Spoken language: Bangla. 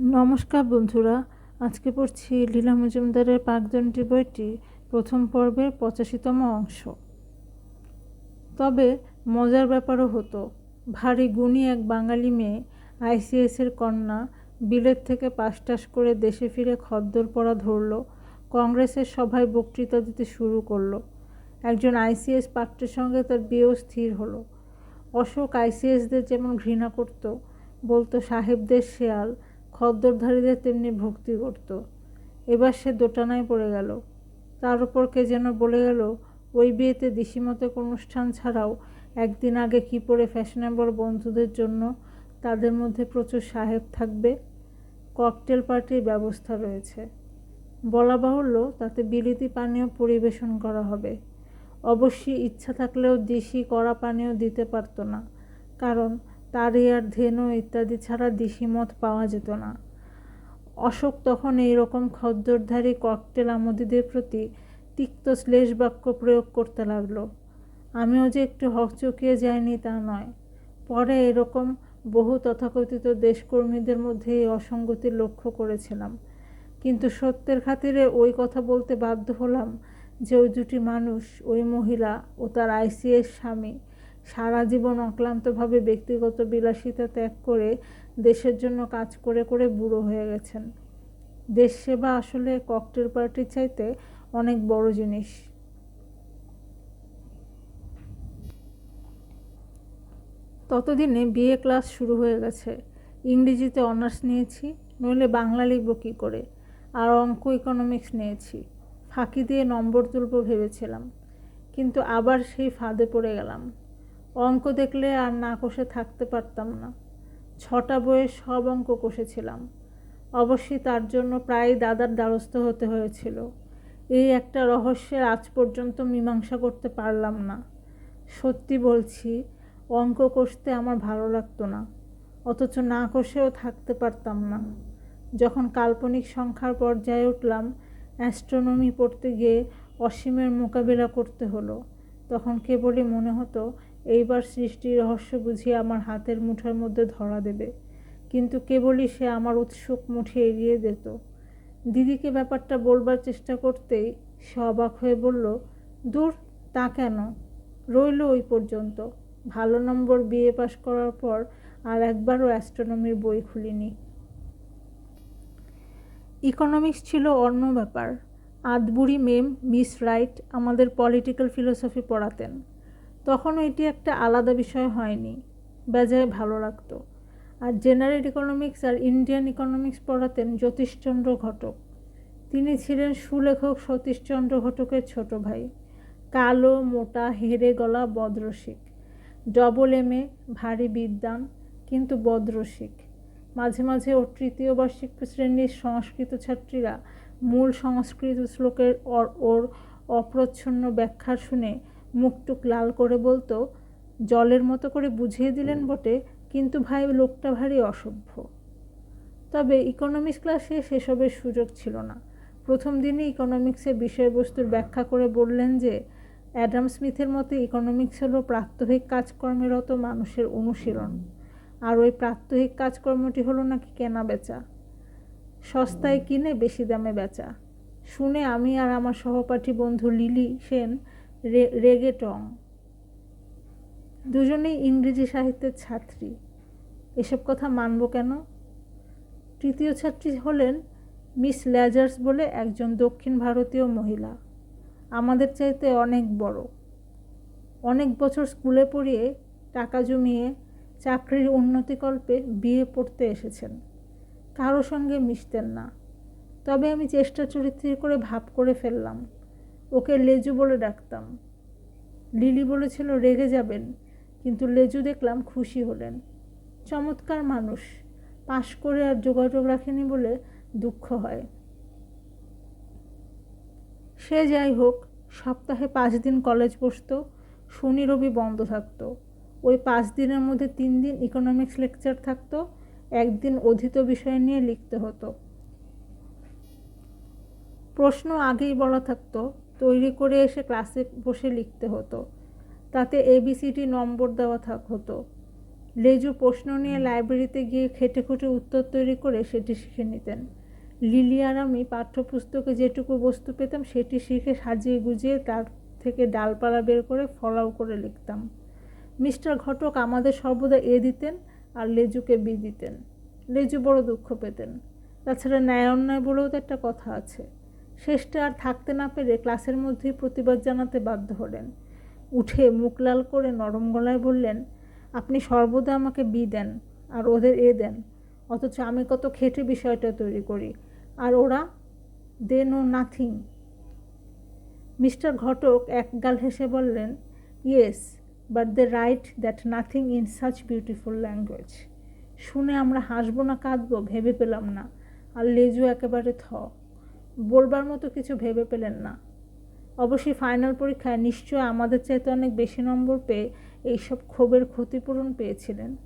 নমস্কার বন্ধুরা, আজকে পড়ছি লীলা মজুমদারের পাকদণ্ডী বইটি, প্রথম পর্বের পঁচাশিতম অংশ। তবে মজার ব্যাপারও হতো, ভারী গুণী এক বাঙালি মেয়ে, আইসিএসের কন্যা, বিলেত থেকে পাশটাস করে দেশে ফিরে খদ্দর পড়া ধরল, কংগ্রেসের সভায় বক্তৃতা দিতে শুরু করল। একজন আইসিএস পাত্রের সঙ্গে তার বিয়েও স্থির হলো। অশোক আইসিএসদের যেমন ঘৃণা করত, বলতো সাহেবদের শেয়াল খদ্দরধারীদের তেমনি ভক্তি করত। এবার সে দোটানায় পড়ে গেল। তার উপর কে যেন বলে গেল, ওই বিয়েতে দিশিমতেক অনুষ্ঠান ছাড়াও একদিন আগে কি পরে ফ্যাশনেবল বন্ধুদের জন্য তাদের মধ্যে প্রচুর সাহেব থাকবে? ককটেল পার্টির ব্যবস্থা রয়েছে। বলা বাহুল্য, তাতে বিলিতি পানীয় পরিবেশন করা হবে। অবশ্যই ইচ্ছা থাকলেও দিশি কড়া পানীয় দিতে পারত না। কারণ তারই আর ধেনু ইত্যাদি ছাড়া দিশি মদ পাওয়া যেত না। অশোক তখন এই রকম খদ্দরধারী ককটেল আমোদিদের প্রতি তিক্ত শ্লেষ বাক্য প্রয়োগ করতে লাগল। আমিও যে একটু হকচকিয়ে যাইনি তা নয়। পরে এরকম বহু তথাকথিত দেশকর্মীদের মধ্যে এই অসঙ্গতি লক্ষ্য করেছিলাম। কিন্তু সত্যের খাতিরে ওই কথা বলতে বাধ্য হলাম যে ওই দুটি মানুষ, ওই মহিলা ও তার আইসিএস স্বামী সারা জীবন অক্লান্তভাবে ব্যক্তিগত বিলাসিতা ত্যাগ করে দেশের জন্য কাজ করে করে বুড়ো হয়ে গেছেন। দেশ সেবা আসলে ককটেল পার্টির চাইতে অনেক বড় জিনিস। ততদিনে বিএ ক্লাস শুরু হয়ে গেছে। ইংরেজিতে অনার্স নিয়েছি, নইলে বাংলা লিখব কী করে? আর অঙ্ক ইকোনমিক্স নিয়েছি। ফাঁকি দিয়ে নম্বর তুলব ভেবেছিলাম। কিন্তু আবার সেই ফাঁদে পড়ে গেলাম। অঙ্ক দেখলে আর না কষে থাকতে পারতাম না। ছটা বইয়ে সব অঙ্ক কষেছিলাম। অবশ্যই তার জন্য প্রায় দাদার দ্বারস্থ হতে হয়েছিল। এই একটা রহস্যের আজ পর্যন্ত মীমাংসা করতে পারলাম না। সত্যি বলছি, অঙ্ক কষতে আমার ভালো লাগতো না। অথচ না কষেও থাকতে পারতাম না। যখন কাল্পনিক সংখ্যার পর্যায়ে উঠলাম, অ্যাস্ট্রোনমি পড়তে গিয়ে অসীমের মোকাবিলা করতে হলো। তখন কেবলই মনে হতো এইবার সৃষ্টির রহস্য বুঝিয়ে আমার হাতের মুঠোর মধ্যে ধরা দেবে। কিন্তু কেবলই সে আমার উৎসুক মুঠে এড়িয়ে দিত দিদিকে ব্যাপারটা বলবার চেষ্টা করতেই সে অবাক হয়ে বলল, দূর, তা কেন? রইল ওই পর্যন্ত। ভালো নম্বর বিএ পাশ করার পর আর একবারও অ্যাস্ট্রোনমির বই খুলিনি। ইকোনমিক্স ছিল অন্য ব্যাপার। আদবুড়ি মেম মিস রাইট আমাদের পলিটিক্যাল ফিলোসফি পড়াতেন। তখনও এটি একটা আলাদা বিষয় হয়নি। বেজায় ভালো লাগতো। আর জেনারেল ইকোনমিক্স আর ইন্ডিয়ান ইকোনমিক্স পড়াতেন জ্যোতিষচন্দ্র ঘটক। তিনি ছিলেন সুলেখক সতীশচন্দ্র ঘটকের ছোট ভাই। কালো, মোটা হেরে গলা বদ্রসিক। ডবল এম এ ভারী বিদ্যান কিন্তু বদ্রসিক। মাঝে মাঝে ওর তৃতীয় বার্ষিক শ্রেণির সংস্কৃত ছাত্রীরা মূল সংস্কৃত শ্লোকের ওর অপ্রচ্ছন্ন ব্যাখ্যা শুনে মুখটুক লাল করে বলতো, জলের মতো করে বুঝিয়ে দিলেন বটে, কিন্তু ভাই লোকটা ভারী অসভ্য। তবে ইকোনমিক্স ক্লাসে সেসবের সুযোগ ছিল না। প্রথম দিনই ইকোনমিক্সের বিষয়বস্তুর ব্যাখ্যা করে বললেন যে, অ্যাডাম স্মিথের মতে ইকোনমিক্স হলো প্রাত্যহিক কাজকর্মেরত মানুষের অনুশীলন। আর ওই প্রাত্যহিক কাজকর্মটি হলো নাকি কেনা বেচা। সস্তায় কিনে বেশি দামে বেচা। শুনে আমি আর আমার সহপাঠী বন্ধু লিলি সেন রেগে টং দুজনেই ইংরেজি সাহিত্যের ছাত্রী। এসব কথা মানব কেন? তৃতীয় ছাত্রী হলেন মিস ল্যাজার্স বলে একজন দক্ষিণ ভারতীয় মহিলা। আমাদের চাইতে অনেক বড়। অনেক বছর স্কুলে পড়িয়ে টাকা জমিয়ে চাকরির উন্নতিকল্পে বিয়ে পড়তে এসেছেন। কারও সঙ্গে মিশতেন না। তবে আমি চেষ্টা চরিত্র করে ভাব করে ফেললাম। ওকে লেজু বলে ডাকতাম। লিলি বলেছিল, রেগে যাবেন। কিন্তু লেজু দেখলাম খুশি হলেন। চমৎকার মানুষ। পাশ করে আর যোগাযোগ রাখেনি বলে দুঃখ হয়। সে যাই হোক, সপ্তাহে পাঁচ দিন কলেজ বসতো, শনি রবি বন্ধ থাকতো। ওই পাঁচ দিনের মধ্যে তিন দিন ইকোনমিক্স লেকচার থাকতো, একদিন অধীত বিষয় নিয়ে লিখতে হতো। প্রশ্ন আগেই বলা থাকতো তৈরি করে এসে ক্লাসে বসে লিখতে হতো। তাতে এবিসিডি নম্বর দেওয়া থাক হতো। লেজু প্রশ্ন নিয়ে লাইব্রেরিতে গিয়ে খেটে খুঁটে উত্তর তৈরি করে সেটি শিখে নিতেন। লিলি আর আমি পাঠ্যপুস্তকে যেটুকু বস্তু পেতাম সেটি শিখে সাজিয়ে গুজিয়ে তার থেকে ডালপালা বের করে ফলাও করে লিখতাম। মিস্টার ঘটক আমাদের সর্বদা এ দিতেন আর লেজুকে বি দিতেন। লেজু বড় দুঃখ পেতেন। তাছাড়া ন্যায় অন্যায় বলেও তো একটা কথা আছে। শেষটা আর থাকতে না পেরে ক্লাসের মধ্যেই প্রতিবাদ জানাতে বাধ্য হলেন। উঠে মুখ লাল করে নরম গলায় বললেন, আপনি সর্বদা আমাকে বি দেন আর ওদের এ দেন। অথচ আমি কত খেটে বিষয়টা তৈরি করি। আর ওরা they know nothing. Mr Ghatak একগাল হেসে বললেন, yes, but they write that nothing in such beautiful language. শুনে আমরা হাসবো না, কাঁদবো, ভেবে পেলাম না। আর লেজু একেবারে থ। বলবার মতো কিছু ভেবে পেলেন না। অবশ্যই ফাইনাল পরীক্ষায় নিশ্চয় আমাদের চাইতে অনেক বেশি নম্বর পেয়ে এইসব ক্ষোভের ক্ষতিপূরণ পেয়েছিলেন।